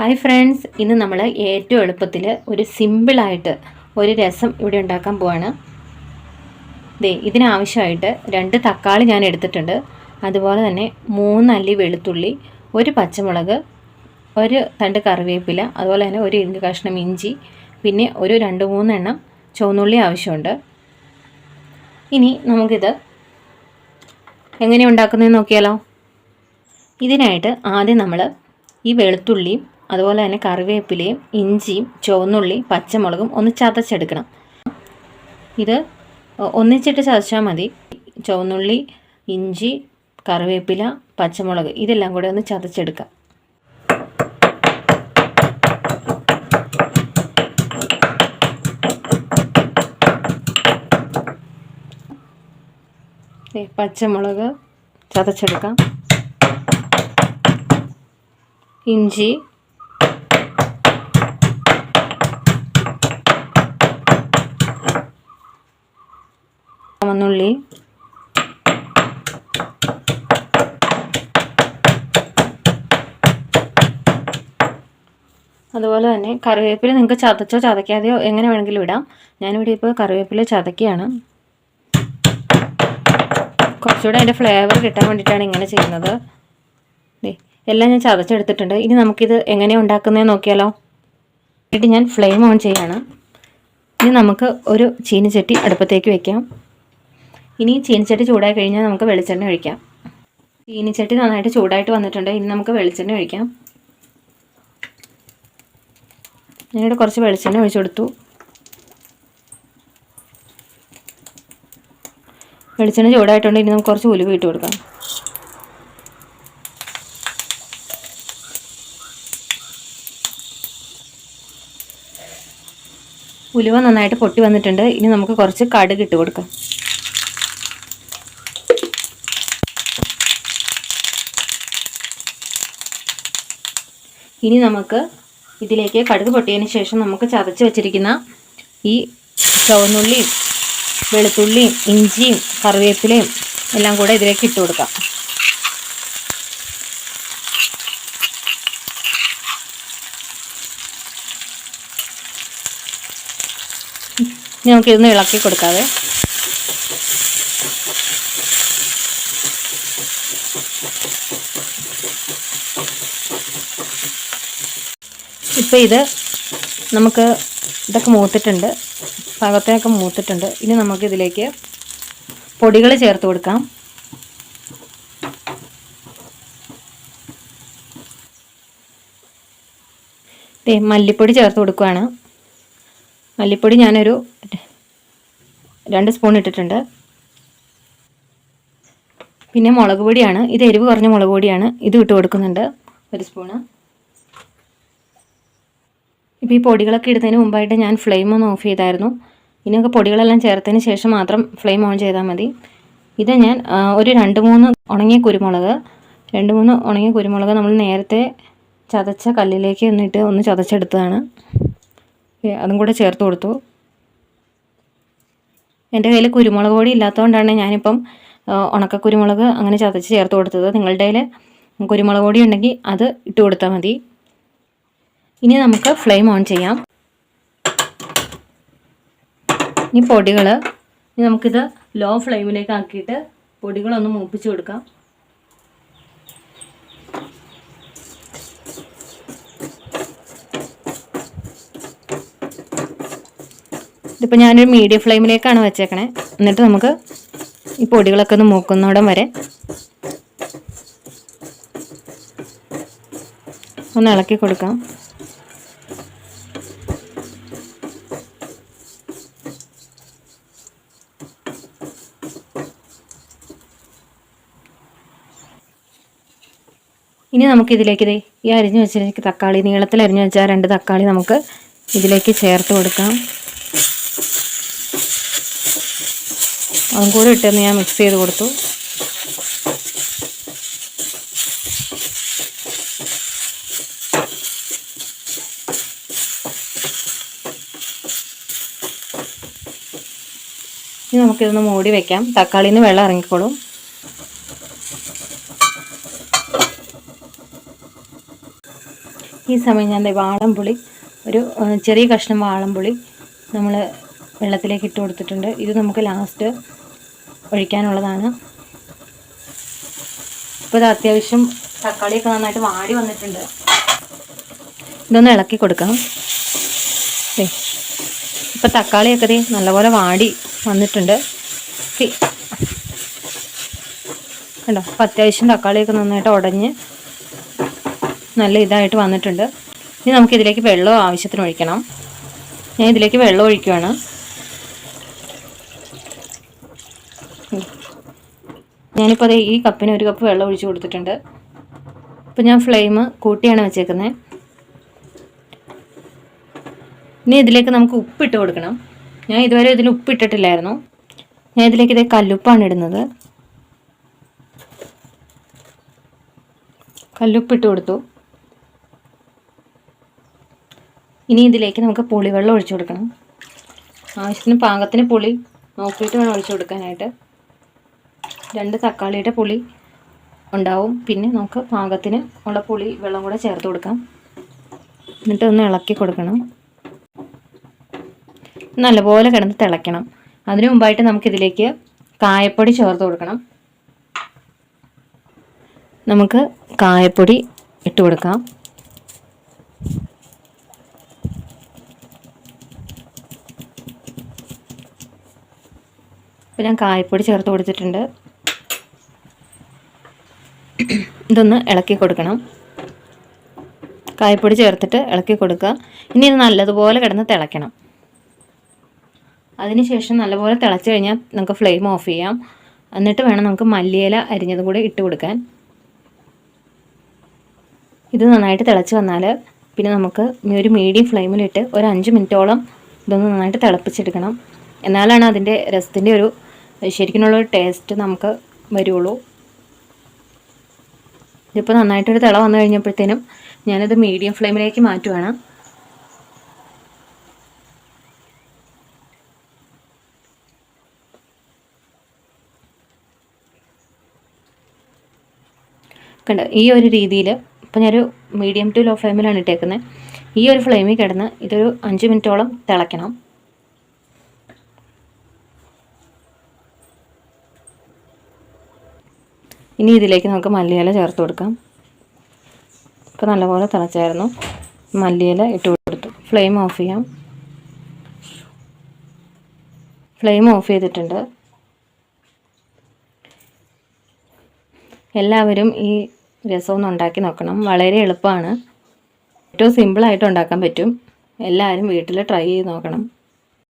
Hi friends ഇന്ന് നമ്മൾ ഏറ്റവും എളുപ്പത്തിൽ ഒരു സിമ്പിളായിട്ട് ഒരു രസം ഇവിടെ ഉണ്ടാക്കാൻ പോവാണ്. ദേ ഇതിനാവശ്യമായിട്ട് രണ്ട് തക്കാളി ഞാൻ എടുത്തിട്ടുണ്ട്. അതുപോലെ തന്നെ മൂന്നല്ലി വെളുത്തുള്ളി ഒരു പച്ചമുളക് ഒരു തണ്ട് കറിവേപ്പില അതുപോലെ തന്നെ ഒരു ഇഞ്ചി കഷ്ണം ഇഞ്ചി പിന്നെ ഒരു രണ്ട് മൂന്നെണ്ണം ചുവന്നുള്ളി ആവശ്യമുണ്ട്. ഇനി നമുക്കിത് എങ്ങനെ ഉണ്ടാക്കുന്നതെന്ന് നോക്കിയാലോ? ഇതിനായിട്ട് ആദ്യം നമ്മൾ ഈ വെളുത്തുള്ളിയും അതുപോലെ തന്നെ കറിവേപ്പിലയും ഇഞ്ചിയും ചുവന്നുള്ളി പച്ചമുളകും ഒന്ന് ചതച്ചെടുക്കണം. ഇത് ഒന്നിച്ചിട്ട് ചതച്ചാൽ മതി. ചുവന്നുള്ളി ഇഞ്ചി കറിവേപ്പില പച്ചമുളക് ഇതെല്ലാം കൂടെ ഒന്ന് ചതച്ചെടുക്കാം. പച്ചമുളക് ചതച്ചെടുക്കാം. ഇഞ്ചി ചുവന്നുള്ളി അതുപോലെ തന്നെ കറിവേപ്പില നിങ്ങൾക്ക് ചതച്ചോ ചതയ്ക്കാതെയോ എങ്ങനെ വേണമെങ്കിലും ഇടാം. ഞാനിവിടെ ഇപ്പോൾ കറിവേപ്പില ചതക്കുകയാണ് കുറച്ചുകൂടെ അതിന്റെ ഫ്ലേവർ കിട്ടാൻ വേണ്ടിയിട്ടാണ് ഇങ്ങനെ ചെയ്യുന്നത്. എല്ലാം ഞാൻ ചതച്ചെടുത്തിട്ടുണ്ട്. ഇനി നമുക്കിത് എങ്ങനെ ഉണ്ടാക്കുന്നതെന്ന് നോക്കിയാലോ? എന്നിട്ട് ഞാൻ ഫ്ലെയിം ഓൺ ചെയ്യാണ്. ഇനി നമുക്ക് ഒരു ചീനിച്ചട്ടി അടുപ്പത്തേക്ക് വെക്കാം. ഇനി ചീനിച്ചട്ടി ചൂടായി കഴിഞ്ഞാൽ നമുക്ക് വെളിച്ചെണ്ണ ഒഴിക്കാം. ചീനിച്ചട്ടി നന്നായിട്ട് ചൂടായിട്ട് വന്നിട്ടുണ്ട്. ഇനി നമുക്ക് വെളിച്ചെണ്ണ ഒഴിക്കാം. ഞാനിവിടെ കുറച്ച് വെളിച്ചെണ്ണ ഒഴിച്ചു കൊടുത്തു. വെളിച്ചെണ്ണ ചൂടായിട്ടുണ്ട്. ഇനി നമുക്ക് കുറച്ച് ഉലുവ ഇട്ട് കൊടുക്കാം. ഉലുവ നന്നായിട്ട് പൊട്ടി വന്നിട്ടുണ്ട്. ഇനി നമുക്ക് കുറച്ച് കടുക് ഇട്ട് കൊടുക്കാം. ഇനി നമുക്ക് ഇതിലേക്ക് കടുക് പൊട്ടിയതിന് ശേഷം നമുക്ക് ചതച്ച് വെച്ചിരിക്കുന്ന ഈ ചുവന്നുള്ളിയും വെളുത്തുള്ളിയും ഇഞ്ചിയും കറിവേപ്പിലയും എല്ലാം കൂടെ ഇതിലേക്ക് ഇട്ട് കൊടുക്കാം. നമുക്കിതൊന്ന് ഇളക്കി കൊടുക്കാവേ. ഇപ്പം ഇത് നമുക്ക് ഇതൊക്കെ മൂത്തിട്ടുണ്ട്. പാകത്തിനൊക്കെ മൂത്തിട്ടുണ്ട്. ഇനി നമുക്ക് ഇതിലേക്ക് പൊടികൾ ചേർത്ത് കൊടുക്കാം. മല്ലിപ്പൊടി ചേർത്ത് കൊടുക്കുകയാണ് മല്ലിപ്പൊടി ഞാനൊരു രണ്ട് സ്പൂൺ ഇട്ടിട്ടുണ്ട്. പിന്നെ മുളക് പൊടിയാണ്. ഇത് എരിവ് കുറഞ്ഞ മുളക് പൊടിയാണ്. ഇത് ഇട്ട് കൊടുക്കുന്നുണ്ട്. ഒരു സ്പൂണ്. ഇപ്പോൾ ഈ പൊടികളൊക്കെ ഇടുന്നതിന് മുമ്പായിട്ട് ഞാൻ ഫ്ലെയിം ഒന്ന് ഓഫ് ചെയ്തായിരുന്നു. ഇതിനൊക്കെ പൊടികളെല്ലാം ചേർത്തതിന് ശേഷം മാത്രം ഫ്ലെയിം ഓൺ ചെയ്താൽ മതി. ഇത് ഞാൻ ഒരു രണ്ട് മൂന്ന് ഉണങ്ങിയ കുരുമുളക് രണ്ട് മൂന്ന് ഉണങ്ങിയ കുരുമുളക് നമ്മൾ നേരത്തെ ചതച്ച കല്ലിലേക്ക് എന്നിട്ട് ഒന്ന് ചതച്ചെടുത്തതാണ്. അതും കൂടെ ചേർത്ത് കൊടുത്തു. എന്റെ കയ്യിൽ കുരുമുളക് പൊടി ഇല്ലാത്തതുകൊണ്ടാണ് ഞാനിപ്പം ഉണക്ക കുരുമുളക് അങ്ങനെ ചതച്ച് ചേർത്ത് കൊടുത്തത്. നിങ്ങളുടെ കയ്യിൽ കുരുമുളക് പൊടി ഉണ്ടെങ്കിൽ അത് ഇട്ട് കൊടുത്താൽ മതി. ഇനി നമുക്ക് ഫ്ലെയിം ഓൺ ചെയ്യാം. ഇനി പൊടികൾ ഇനി നമുക്കിത് ലോ ഫ്ലെയിമിലേക്ക് ആക്കിയിട്ട് പൊടികളൊന്ന് മൂപ്പിച്ച് കൊടുക്കാം. ഇതിപ്പോൾ ഞാനൊരു മീഡിയം ഫ്ലെയിമിലേക്കാണ് വെച്ചേക്കണേ. എന്നിട്ട് നമുക്ക് ഈ പൊടികളൊക്കെ ഒന്ന് മൂക്കുന്നോടം വരെ ഒന്ന് ഇളക്കി കൊടുക്കാം. ഇനി നമുക്ക് ഇതിലേക്ക് ദേ ഈ അരിഞ്ഞു വെച്ചിരിക്കുന്ന തക്കാളി നീളത്തിൽ അരിഞ്ഞു വെച്ച രണ്ട് തക്കാളി നമുക്ക് ഇതിലേക്ക് ചേർത്ത് കൊടുക്കാം. അതും കൂടി ഇട്ടെന്ന് ഞാൻ മിക്സ് ചെയ്ത് കൊടുത്തു. ഇനി നമുക്കിതൊന്ന് മൂടി വെക്കാം. തക്കാളിന്ന് വെള്ളം ഇറങ്ങിക്കോളും. ഈ സമയം ഞാൻ വാളംപുളി ഒരു ചെറിയ കഷ്ണം വാളംപുളി നമ്മൾ വെള്ളത്തിലേക്ക് ഇട്ട് കൊടുത്തിട്ടുണ്ട്. ഇത് നമുക്ക് ലാസ്റ്റ് ഒഴിക്കാനുള്ളതാണ്. ഇപ്പോൾ ഇത് അത്യാവശ്യം തക്കാളിയൊക്കെ നന്നായിട്ട് വാടി വന്നിട്ടുണ്ട്. ഇതൊന്ന് ഇളക്കി കൊടുക്കാം ദേ ഇപ്പോൾ തക്കാളിയൊക്കെ ദേ നല്ലപോലെ വാടി വന്നിട്ടുണ്ട്. കണ്ടോ? അപ്പോൾ അത്യാവശ്യം തക്കാളിയൊക്കെ നന്നായിട്ട് ഉടഞ്ഞ് നല്ല ഇതായിട്ട് വന്നിട്ടുണ്ട്. ഇനി നമുക്ക് ഇതിലേക്ക് വെള്ളം ആവശ്യത്തിന് ഒഴിക്കണം. ഞാൻ ഇതിലേക്ക് വെള്ളം ഒഴിക്കുകയാണ്. ഞാനിപ്പോൾ ദേ ഈ കപ്പിന് ഒരു കപ്പ് വെള്ളം ഒഴിച്ച് കൊടുത്തിട്ടുണ്ട്. ഇപ്പം ഞാൻ ഫ്ലെയിം കൂട്ടിയാണ് വെച്ചേക്കുന്നത് ഇനി ഇതിലേക്ക് നമുക്ക് ഉപ്പിട്ട് കൊടുക്കണം. ഞാൻ ഇതുവരെ ഇതിൽ ഉപ്പിട്ടിട്ടില്ലായിരുന്നു. ഞാൻ ഇതിലേക്ക് ഇതേ കല്ലുപ്പാണ് ഇടുന്നത്. കല്ലുപ്പിട്ട് കൊടുത്തു. ഇനി ഇതിലേക്ക് നമുക്ക് പുളിവെള്ളം ഒഴിച്ചു കൊടുക്കണം. ആവശ്യത്തിന് പാകത്തിന് പുളി നോക്കിയിട്ട് വേണം ഒഴിച്ചു കൊടുക്കാനായിട്ട്. രണ്ട് തക്കാളിയുടെ പുളി ഉണ്ടാവും. പിന്നെ നമുക്ക് പാകത്തിന് ഉള്ള പുളി വെള്ളം കൂടെ ചേർത്ത് കൊടുക്കാം. എന്നിട്ട് ഒന്ന് ഇളക്കി കൊടുക്കണം. നല്ലപോലെ കിടന്ന് തിളയ്ക്കണം. അതിനു മുമ്പായിട്ട് നമുക്കിതിലേക്ക് കായപ്പൊടി ചേർത്ത് കൊടുക്കണം. നമുക്ക് കായപ്പൊടി ഇട്ട് കൊടുക്കാം. അപ്പോൾ ഞാൻ കായപ്പൊടി ചേർത്ത് കൊടുത്തിട്ടുണ്ട്. ഇതൊന്ന് ഇളക്കി കൊടുക്കണം. കായപ്പൊടി ചേർത്തിട്ട് ഇളക്കി കൊടുക്കുക. ഇനി ഇത് നല്ലതുപോലെ കിടന്ന് തിളയ്ക്കണം. അതിനുശേഷം നല്ലപോലെ തിളച്ച് കഴിഞ്ഞാൽ നമുക്ക് ഫ്ലെയിം ഓഫ് ചെയ്യാം. എന്നിട്ട് വേണം നമുക്ക് മല്ലിയില അരിഞ്ഞതും കൂടി ഇട്ട് കൊടുക്കാൻ. ഇത് നന്നായിട്ട് തിളച്ച് വന്നാൽ പിന്നെ നമുക്ക് ഒരു മീഡിയം ഫ്ലെയിമിലിട്ട് ഒരു അഞ്ച് മിനിറ്റോളം ഇതൊന്ന് നന്നായിട്ട് തിളപ്പിച്ചെടുക്കണം. എന്നാലാണ് അതിന്റെ രസത്തിന്റെ ഒരു ശരിക്കുമുള്ള ഒരു ടേസ്റ്റ് നമുക്ക് വരുള്ളൂ. ഇതിപ്പോൾ നന്നായിട്ടൊരു തിള വന്നു കഴിഞ്ഞപ്പോഴത്തേനും ഞാനത് മീഡിയം ഫ്ലെയിമിലേക്ക് മാറ്റുവാണ്. കണ്ടോ ഈ ഒരു രീതിയിൽ ഇപ്പം ഞാനൊരു മീഡിയം ടു ലോ ഫ്ലെയിമിലാണ് ഇട്ടേക്കുന്നത് ഈ ഒരു ഫ്ലെയിമിൽ കിടന്ന് ഇതൊരു അഞ്ച് മിനിറ്റോളം തിളയ്ക്കണം. ഇനി ഇതിലേക്ക് നമുക്ക് മല്ലിയില ചേർത്ത് കൊടുക്കാം. ഇപ്പോൾ നല്ലപോലെ തിളച്ചായിരുന്നു. മല്ലിയില ഇട്ട് കൊടുത്തു. ഫ്ലെയിം ഓഫ് ചെയ്യാം. ഫ്ലെയിം ഓഫ് ചെയ്തിട്ടുണ്ട്. എല്ലാവരും ഈ രസം ഒന്ന് ഉണ്ടാക്കി നോക്കണം. വളരെ എളുപ്പമാണ്. ഏറ്റവും സിമ്പിളായിട്ട് ഉണ്ടാക്കാൻ പറ്റും. എല്ലാവരും വീട്ടിൽ ട്രൈ ചെയ്ത് നോക്കണം.